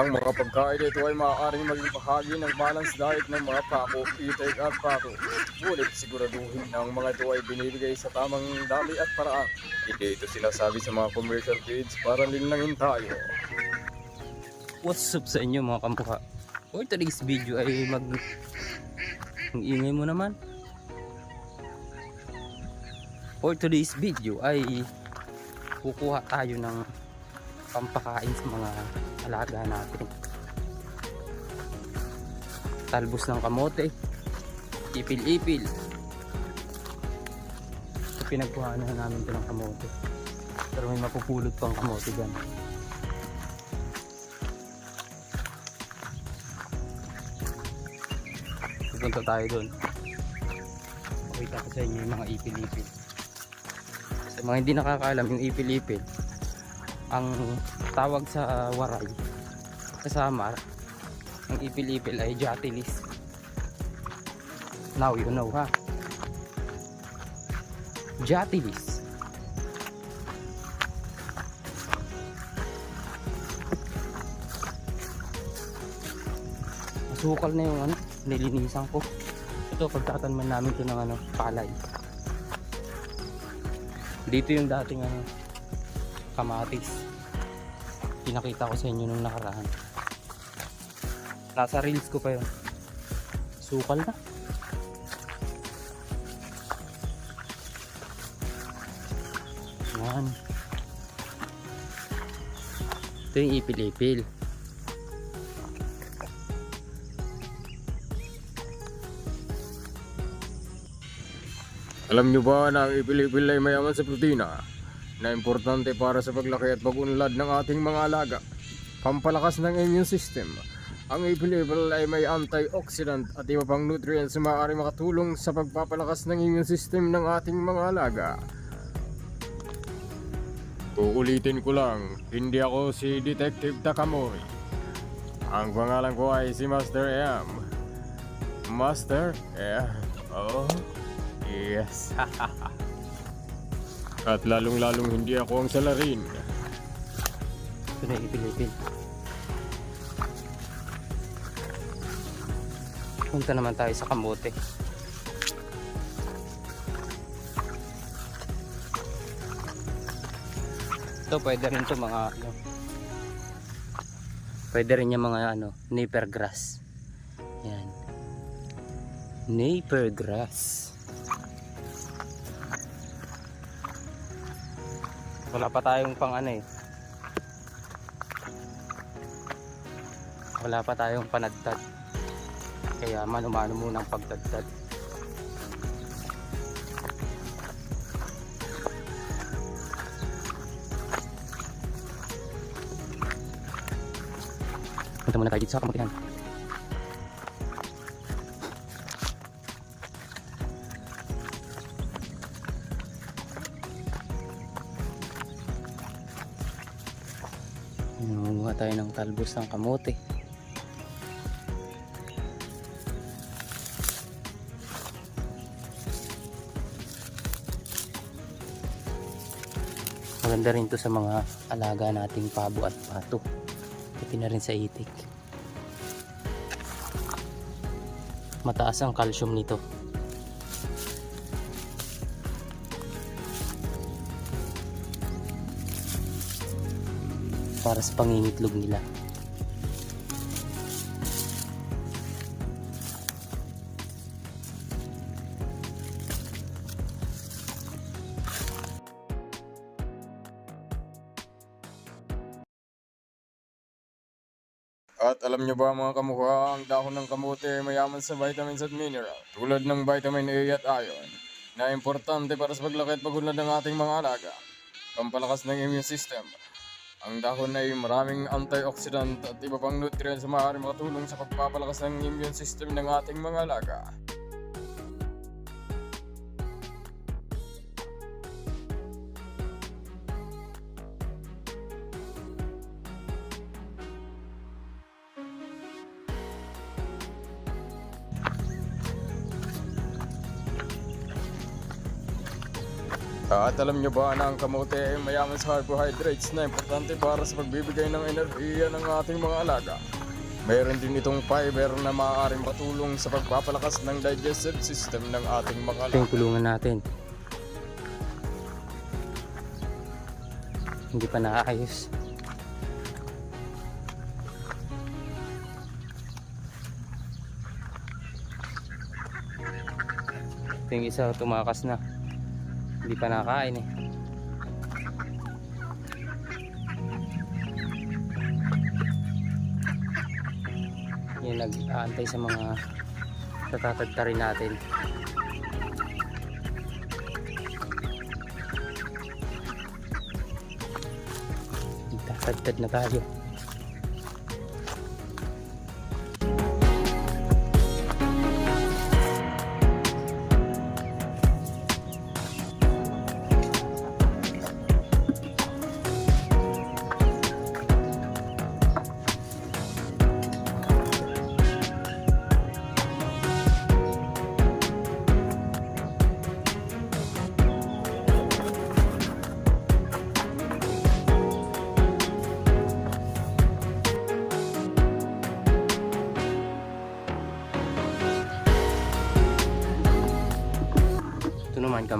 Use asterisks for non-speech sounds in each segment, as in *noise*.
Ang mga pagkain ito ay maaaring maging bahagi ng balance diet ng mga pako, itik at pato. Ngunit siguraduhin na ang mga ito ay binibigay sa tamang dami at paraan. Hindi ito sinasabi sa mga commercial feeds para linlangin tayo. What's up sa inyo mga kampuha? For today's video ay mag... Ang ingay mo naman. For today's video ay kukuha tayo ng pampakain sa mga alaga natin. Talbos ng kamote, ipil-ipil. So, pinagkuhaan na namin ito ng kamote. Pero may mapupulot pang kamote dyan. Pupunta tayo doon. Pakita ko sa inyo yung mga ipil-ipil. Sa mga hindi nakakaalam yung ipil-ipil, ang tawag sa waray kasama ang ipil-ipil ay jatilis. Now you know ha. Jatilis. Masukal na yung ano, nilinisan ko. Ito, pagtatanman namin ito ng ano, palay. Dito yung dating ano, kamatis. Pinakita ko sa inyo nung nakaraan. Nasa reels ko pa yun. Sukal na. Yan. Ito yung ipil-ipil. Alam nyo ba na ang ipil-ipil ay mayaman sa protina na importante para sa paglaki at pag-unlad ng ating mga alaga? Pampalakas ng immune system. Ang ipil-ipil ay may antioxidant at iba pang nutrients na maaari makatulong sa pagpapalakas ng immune system ng ating mga alaga. Uulitin ko lang, hindi ako si Detective Takamori. Ang pangalan ko ay si Master M. Master M. Oh. Yes. *laughs* At lalong-lalong hindi ako ang salarin. Ito na ipil-ipil. Punta naman tayo sa kamote. Ito pwede rin to mga ano. Pwede rin yung mga ano, nipper grass. Yan. Nipper grass. Wala pa tayong pang ano eh. Wala pa tayong panadtad. Kaya mano-mano muna ang pagdadtad. Punta muna tayo dito sa kamutihan. Tayo ng talbos ng kamote. Maganda rin to sa mga alaga nating pabo at pato. Pati na rin sa itik. Mataas ang calcium nito. Para sa pangingitlog nila. At alam nyo ba mga kamukha, ang dahon ng kamote ay mayaman sa vitamins at mineral tulad ng vitamin A at iron na importante para sa paglaki at pagunlad ng ating mga alaga. Pampalakas ng immune system. Ang dahon ay maraming antioxidant at iba pang nutrients na maaari makatulong sa pagpapalakas ng immune system ng ating mga alaga. At alam nyo ba na ang kamote ay mayaman sa carbohydrates na importante para sa pagbibigay ng enerhiya ng ating mga alaga. Mayroon din itong fiber na maaaring patulong sa pagpapalakas ng digestive system ng ating mga alaga. yung natin. Hindi pa naayos. Ito yung isa tumakas na. Hindi pa nakakain eh. Yan nag-aantay sa mga tatatagtarin natin. Tatagtad na tayo.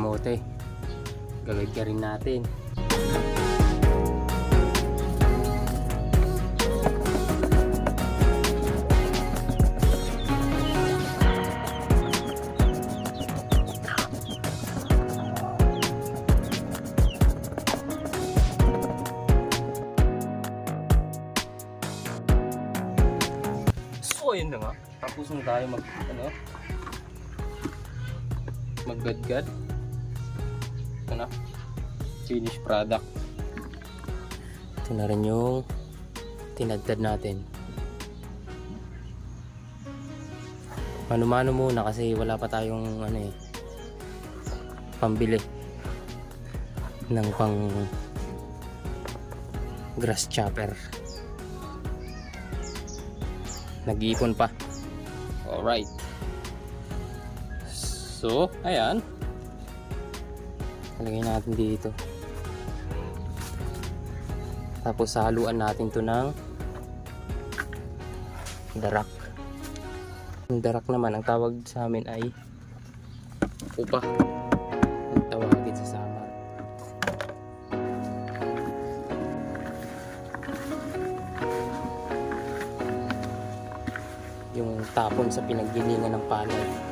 Kamote. Gagawin ka rin natin. So ayun nga. Tapos na tayo mag ano, maggadgad. Ito na. Finished product. Ito na rin yung tinagdad natin. Mano-mano muna kasi wala pa tayong ano eh pambili ng pang grass chopper. Nag-iipon pa. Alright. So, ayan. Talagay natin dito. Tapos haluan natin to ng darak. Yung darak naman, ang tawag sa amin ay upa. Ang tawagin sa Samar. Yung tapon sa pinaggilingan ng palay.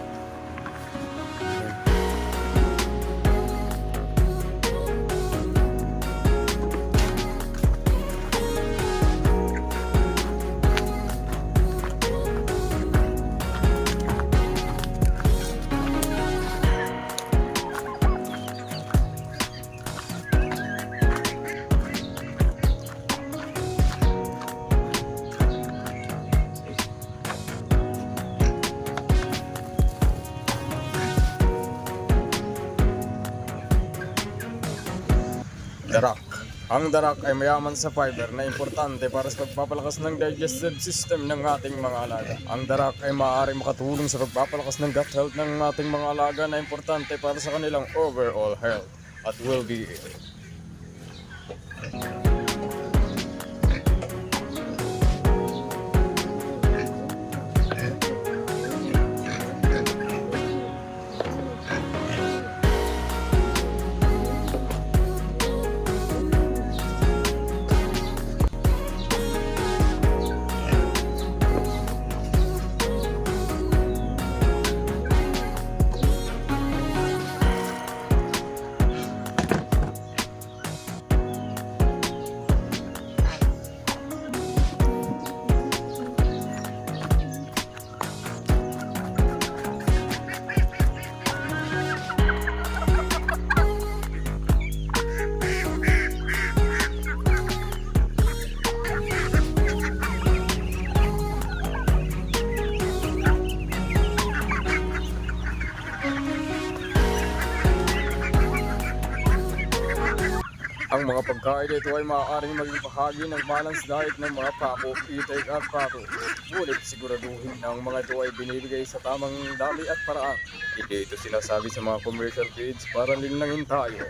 Ang darak ay mayaman sa fiber na importante para sa pagpapalakas ng digestive system ng ating mga alaga. Ang darak ay maaaring makatulong sa pagpapalakas ng gut health ng ating mga alaga na importante para sa kanilang overall health at well-being. Ang mga pagkain ito ay maaaring maging bahagi ng balance diet ng mga pako, itik at pato. Ngunit siguraduhin na ang mga ito ay binibigay sa tamang dami at paraan. Hindi ito sinasabi sa mga commercial feeds para linlangin tayo.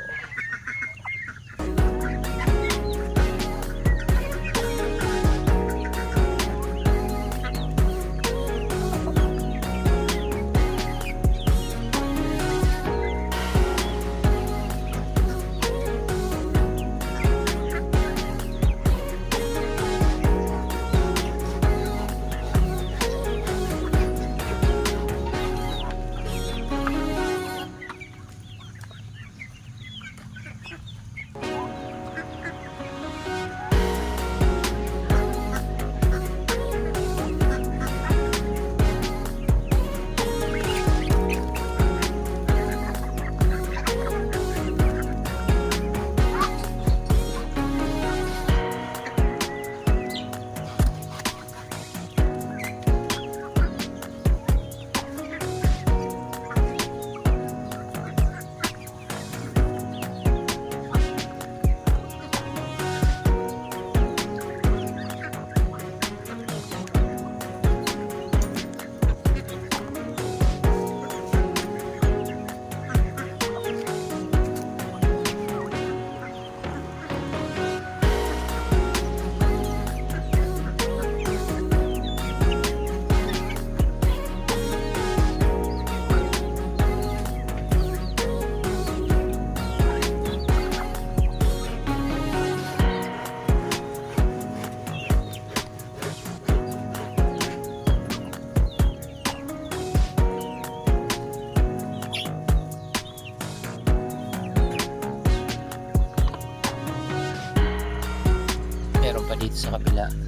Sa kabila.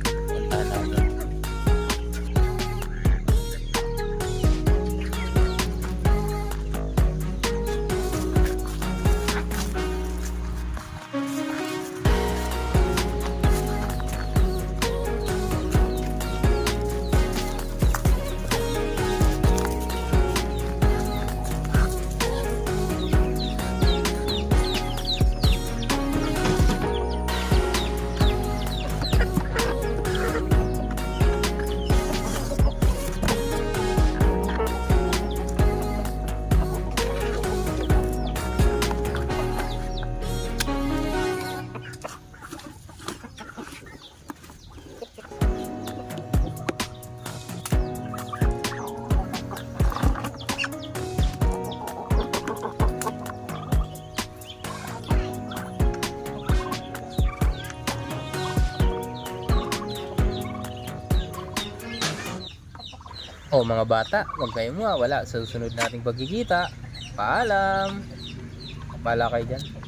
Oh mga bata, huwag kayong mawawala sa susunod nating pagkikita. Paalam! Pala kayo dyan.